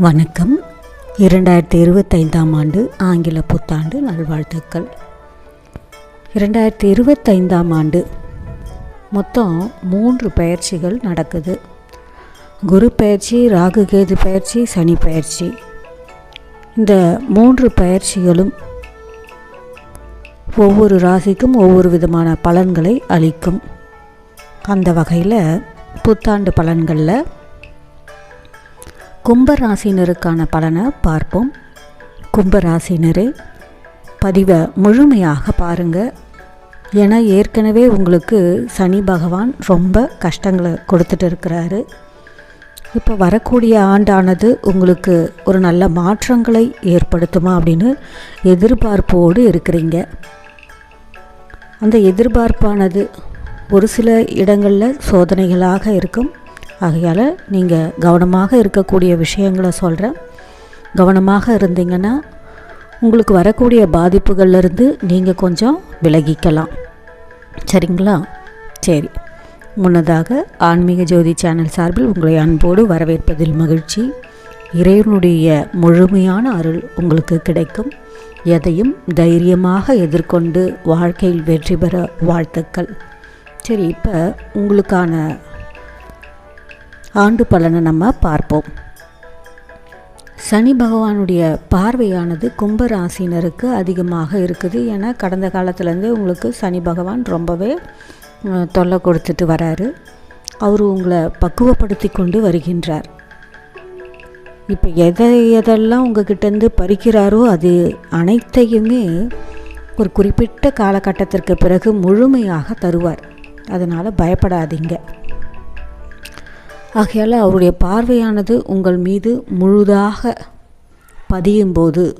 வணக்கம். இரண்டாயிரத்தி இருபத்தைந்தாம் ஆண்டு ஆங்கில புத்தாண்டு நல்வாழ்த்துக்கள். இரண்டாயிரத்தி இருபத்தைந்தாம் ஆண்டு மொத்தம் மூன்று பயிற்சிகள் நடக்குது. குரு பயிற்சி ராகு கேது பயிற்சி சனி பயிற்சி. இந்த மூன்று பயிற்சிகளும் ஒவ்வொரு ராசிக்கும் ஒவ்வொரு விதமான பலன்களை அளிக்கும். அந்த வகையில் புத்தாண்டு பலன்களில் கும்பராசினருக்கான பலனை பார்ப்போம். கும்பராசினரே பதிவை முழுமையாக பாருங்கள் ஏன்னா ஏற்கனவே உங்களுக்கு சனி பகவான் ரொம்ப கஷ்டங்களை கொடுத்துட்டு இருக்கிறாரு. இப்போ வரக்கூடிய ஆண்டானது உங்களுக்கு ஒரு நல்ல மாற்றங்களை ஏற்படுத்துமா அப்படின்னு எதிர்பார்ப்போடு இருக்கிறீங்க. அந்த எதிர்பார்ப்பானது ஒரு சில இடங்களில் சோதனைகளாக இருக்கும். ஆகையால் நீங்கள் கவனமாக இருக்கக்கூடிய விஷயங்களை சொல்கிறேன் கவனமாக இருந்தீங்கன்னா உங்களுக்கு வரக்கூடிய பாதிப்புகள்லேருந்து நீங்கள் கொஞ்சம் விலகிக்கலாம். சரிங்களா? சரி. முன்னதாக ஆன்மீக ஜோதி சேனல் சார்பில் உங்களை அன்போடு வரவேற்பதில் மகிழ்ச்சி. இறைவனுடைய முழுமையான அருள் உங்களுக்கு கிடைக்கும். எதையும் தைரியமாக எதிர்கொண்டு வாழ்க்கையில் வெற்றி பெற வாழ்த்துக்கள். சரி இப்போ உங்களுக்கான ஆண்டு பலனை நம்ம பார்ப்போம். சனி பகவானுடைய பார்வையானது கும்ப ராசினருக்கு அதிகமாக இருக்குது. ஏன்னா கடந்த காலத்துலேருந்தே உங்களுக்கு சனி பகவான் ரொம்பவே தொல்லை கொடுத்துட்டு வராரு. அவர் உங்களை பக்குவப்படுத்தி கொண்டு வருகின்றார். இப்போ எதை எதெல்லாம் உங்ககிட்டேருந்து பறிக்கிறாரோ அது அனைத்தையுமே ஒரு குறிப்பிட்ட காலகட்டத்திற்கு பிறகு முழுமையாக தருவார். அதனால் பயப்படாதீங்க. ஆகையால் அவருடைய பார்வையானது உங்கள் மீது முழுதாக பதியும் போது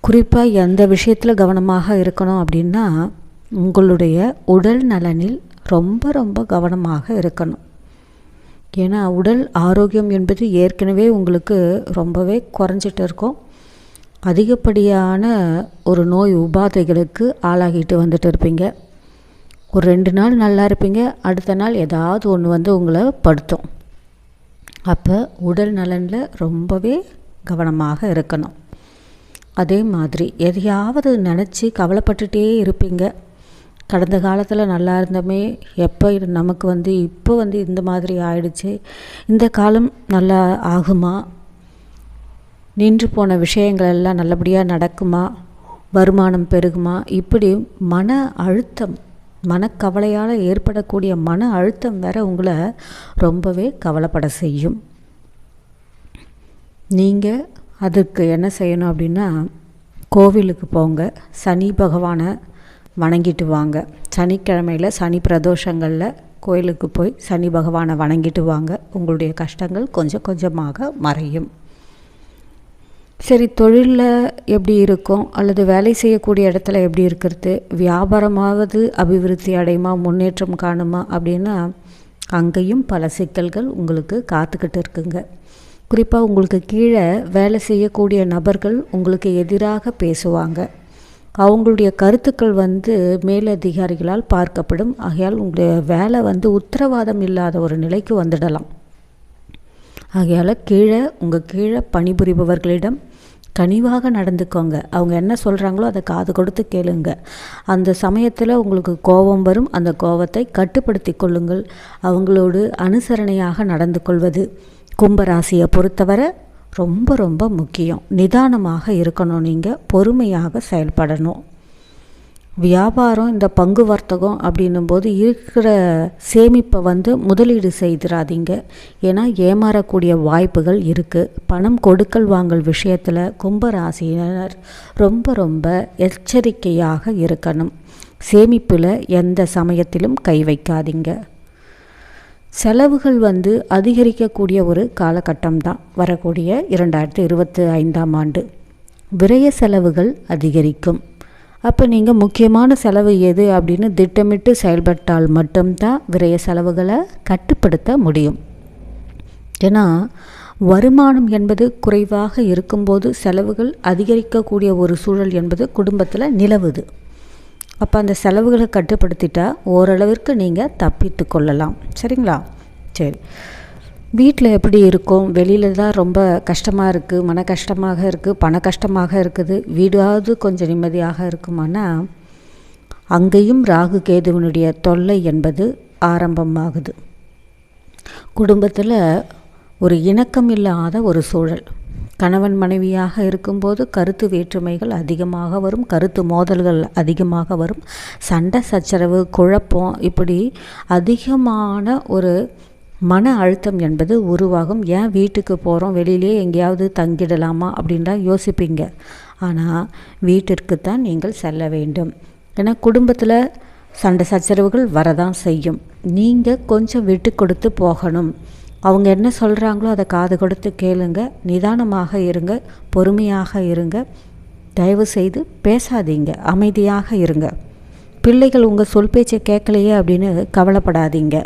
குறிப்பாக எந்த விஷயத்தில் கவனமாக இருக்கணும் அப்படின்னா உங்களுடைய உடல் நலனில் ரொம்ப ரொம்ப கவனமாக இருக்கணும். ஏன்னா உடல் ஆரோக்கியம் என்பது ஏற்கனவே உங்களுக்கு ரொம்பவே குறைஞ்சிட்டு இருக்கும். அதிகப்படியான ஒரு நோய் உபாதைகளுக்கு ஆளாகிட்டு வந்துட்டு இருப்பீங்க. ஒரு ரெண்டு நாள் நல்லா இருப்பீங்க அடுத்த நாள் ஏதாவது ஒன்று வந்து உங்களை படுத்தும். அப்போ உடல் நலனில் ரொம்பவே கவனமாக இருக்கணும். அதே மாதிரி எதையாவது நினச்சி கவலைப்பட்டுட்டே இருப்பீங்க. கடந்த காலத்தில் நல்லா இருந்தோமே எப்போ நமக்கு வந்து இப்போ வந்து இந்த மாதிரி ஆயிடுச்சு இந்த காலம் நல்லா ஆகுமா? நின்று போன விஷயங்கள் எல்லாம் நல்லபடியாக நடக்குமா? வருமானம் பெருகுமா? இப்படி மன அழுத்தம் மனக்கவலையால் ஏற்படக்கூடிய மன அழுத்தம் வேற உங்களை ரொம்பவே கவலைப்பட செய்யும். நீங்கள் அதுக்கு என்ன செய்யணும் அப்படின்னா கோவிலுக்கு போங்க. சனி பகவானை வணங்கிட்டு வாங்க. சனிக்கிழமையில் சனி பிரதோஷங்களில் கோயிலுக்கு போய் சனி பகவானை வணங்கிட்டு வாங்க. உங்களுடைய கஷ்டங்கள் கொஞ்சம் கொஞ்சமாக மறையும். சரி தொழிலில் எப்படி இருக்கும்? அல்லது வேலை செய்யக்கூடிய இடத்துல எப்படி இருக்கிறது? வியாபாரமாவது அபிவிருத்தி அடையுமா? முன்னேற்றம் காணுமா? அப்படின்னா அங்கேயும் பல சிக்கல்கள் உங்களுக்கு காத்துக்கிட்டு இருக்குங்க. குறிப்பாக உங்களுக்கு கீழே வேலை செய்யக்கூடிய நபர்கள் உங்களுக்கு எதிராக பேசுவாங்க. அவங்களுடைய கருத்துக்கள் வந்து மேலதிகாரிகளால் பார்க்கப்படும். ஆகையால் உங்களுடைய வேலை வந்து உத்தரவாதம் இல்லாத ஒரு நிலைக்கு வந்துடலாம். ஆகையால் கீழே உங்கள் கீழே பணிபுரிபவர்களிடம் கனிவாக நடந்துக்கோங்க. அவங்க என்ன சொல்கிறாங்களோ அதை காது கொடுத்து கேளுங்க. அந்த சமயத்தில் உங்களுக்கு கோபம் வரும். அந்த கோபத்தை கட்டுப்படுத்தி கொள்ளுங்கள். அவங்களோடு அனுசரணையாக நடந்து கொள்வது கும்பராசியை பொறுத்தவரை ரொம்ப ரொம்ப முக்கியம். நிதானமாக இருக்கணும் நீங்கள் பொறுமையாக செயல்படணும். வியாபாரம் இந்த பங்கு வர்த்தகம் அப்படின்னும் போது இருக்கிற சேமிப்பை வந்து முதலீடு செய்திடாதீங்க ஏன்னா ஏமாறக்கூடிய வாய்ப்புகள் இருக்குது பணம் கொடுக்கல் வாங்கல் விஷயத்தில் கும்பராசினர் ரொம்ப ரொம்ப எச்சரிக்கையாக இருக்கணும். சேமிப்பில் எந்த சமயத்திலும் கை வைக்காதீங்க. செலவுகள் வந்து அதிகரிக்கக்கூடிய ஒரு காலகட்டம் தான் வரக்கூடிய இரண்டாயிரத்தி இருபத்தி ஐந்தாம் ஆண்டு. விரய செலவுகள் அதிகரிக்கும். அப்போ நீங்கள் முக்கியமான செலவு எது அப்படின்னு திட்டமிட்டு செயல்பட்டால் மட்டும்தான் விரைய செலவுகளை கட்டுப்படுத்த முடியும். ஏன்னா வருமானம் என்பது குறைவாக இருக்கும்போது செலவுகள் அதிகரிக்கக்கூடிய ஒரு சூழல் என்பது குடும்பத்தில் நிலவுது. அப்போ அந்த செலவுகளை கட்டுப்படுத்திட்டால் ஓரளவிற்கு நீங்கள் தப்பித்து கொள்ளலாம். சரிங்களா? சரி. வீட்டில் எப்படி இருக்கும்? வெளியில் தான் ரொம்ப கஷ்டமாக இருக்குது மன கஷ்டமாக இருக்குது பண கஷ்டமாக இருக்குது வீடாவது கொஞ்சம் நிம்மதியாக இருக்குமானா அங்கேயும் ராகு கேதுவனுடைய தொல்லை என்பது ஆரம்பமாகுது. குடும்பத்தில் ஒரு இணக்கம் இல்லாத ஒரு சூழல். கணவன் மனைவியாக இருக்கும்போது கருத்து வேற்றுமைகள் அதிகமாக வரும் கருத்து மோதல்கள் அதிகமாக வரும். சண்டை சச்சரவு குழப்பம் இப்படி அதிகமான ஒரு மன அழுத்தம் என்பது உருவாகும். ஏன் வீட்டுக்கு போகிறோம் வெளியிலே எங்கேயாவது தங்கிடலாமா? அப்படின்லாம் யோசிப்பீங்க. ஆனால் வீட்டிற்கு தான் நீங்கள் செல்ல வேண்டும். ஏன்னா குடும்பத்தில் சண்டை சச்சரவுகள் வரதான் செய்யும். நீங்கள் கொஞ்சம் விட்டு கொடுத்து போகணும். அவங்க என்ன சொல்கிறாங்களோ அதை காது கொடுத்து கேளுங்க. நிதானமாக இருங்க. பொறுமையாக இருங்க. தயவு செய்து பேசாதீங்க. அமைதியாக இருங்க. பிள்ளைகள் உங்கள் சொல் பேச்சை கேட்கலையே அப்படின்னு கவலைப்படாதீங்க.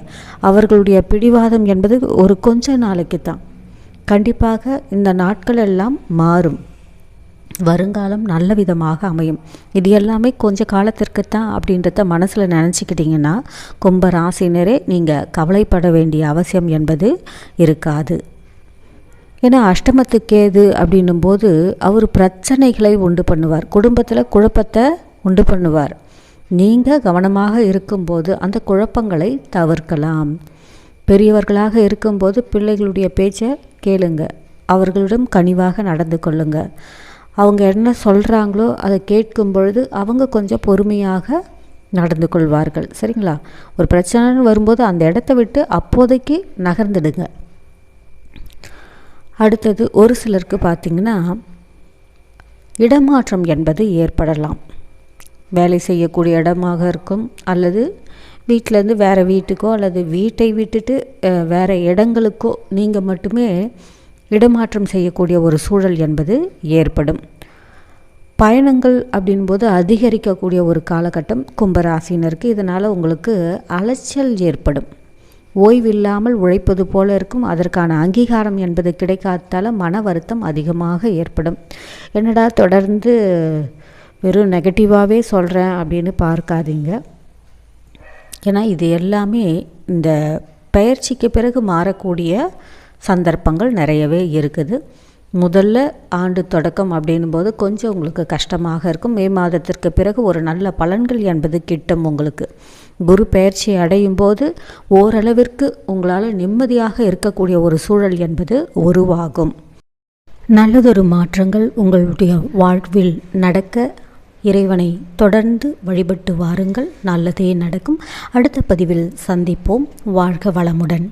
அவர்களுடைய பிடிவாதம் என்பது ஒரு கொஞ்ச நாளைக்கு தான். கண்டிப்பாக இந்த நாட்கள் எல்லாம் மாறும். வருங்காலம் நல்ல விதமாக அமையும். இது எல்லாமே கொஞ்ச காலத்திற்கு தான் அப்படின்றத மனசில் நினச்சிக்கிட்டிங்கன்னா கும்ப ராசினரே நீங்கள் கவலைப்பட வேண்டிய அவசியம் என்பது இருக்காது. ஏன்னா அஷ்டமத்துக்கேது அப்படின்னும் போது அவர் பிரச்சனைகளை உண்டு பண்ணுவார். குடும்பத்தில் குழப்பத்தை உண்டு பண்ணுவார். நீங்கள் கவனமாக இருக்கும்போது அந்த குழப்பங்களை தவிர்க்கலாம். பெரியவர்களாக இருக்கும்போது பிள்ளைகளுடைய பேச்சை கேளுங்க. அவர்களிடம் கனிவாக நடந்து கொள்ளுங்க. அவங்க என்ன சொல்கிறாங்களோ அதை கேட்கும் பொழுது அவங்க கொஞ்சம் பொறுமையாக நடந்து கொள்வார்கள். சரிங்களா? ஒரு பிரச்சனைன்னு வரும்போது அந்த இடத்த விட்டு அப்போதைக்கு நகர்ந்துடுங்க. அடுத்தது ஒரு சிலருக்கு பார்த்திங்கன்னா இடமாற்றம் என்பது ஏற்படலாம். வேலை செய்யக்கூடிய இடமாக இருக்கும். அல்லது வீட்டிலேருந்து வேறு வீட்டுக்கோ அல்லது வீட்டை விட்டுட்டு வேறு இடங்களுக்கோ நீங்கள் மட்டுமே இடமாற்றம் செய்யக்கூடிய ஒரு சூழல் என்பது ஏற்படும். பயணங்கள் அப்படின்போது அதிகரிக்கக்கூடிய ஒரு காலகட்டம் கும்பராசினருக்கு. இதனால் உங்களுக்கு அலைச்சல் ஏற்படும். ஓய்வில்லாமல் உழைப்பது போல இருக்கும். அதற்கான அங்கீகாரம் என்பது கிடைக்காததால் மன வருத்தம் அதிகமாக ஏற்படும். என்னடா தொடர்ந்து வெறும் நெகட்டிவாகவே சொல்கிறேன் அப்படின்னு பார்க்காதீங்க. ஏன்னா இது எல்லாமே இந்த பயிற்சிக்கு பிறகு மாறக்கூடிய சந்தர்ப்பங்கள் நிறையவே இருக்குது. முதல்ல ஆண்டு தொடக்கம் அப்படின்னும் போது கொஞ்சம் உங்களுக்கு கஷ்டமாக இருக்கும். மே மாதத்திற்கு பிறகு ஒரு நல்ல பலன்கள் என்பது கிட்டும் உங்களுக்கு. குரு பயிற்சி அடையும் போது ஓரளவிற்கு உங்களால் நிம்மதியாக இருக்கக்கூடிய ஒரு சூழல் என்பது உருவாகும். நல்லதொரு மாற்றங்கள் உங்களுடைய வாழ்வில் நடக்க இறைவனை தொடர்ந்து வழிபட்டு வாருங்கள். நல்லதே நடக்கும். அடுத்த பதிவில் சந்திப்போம். வாழ்க வளமுடன்.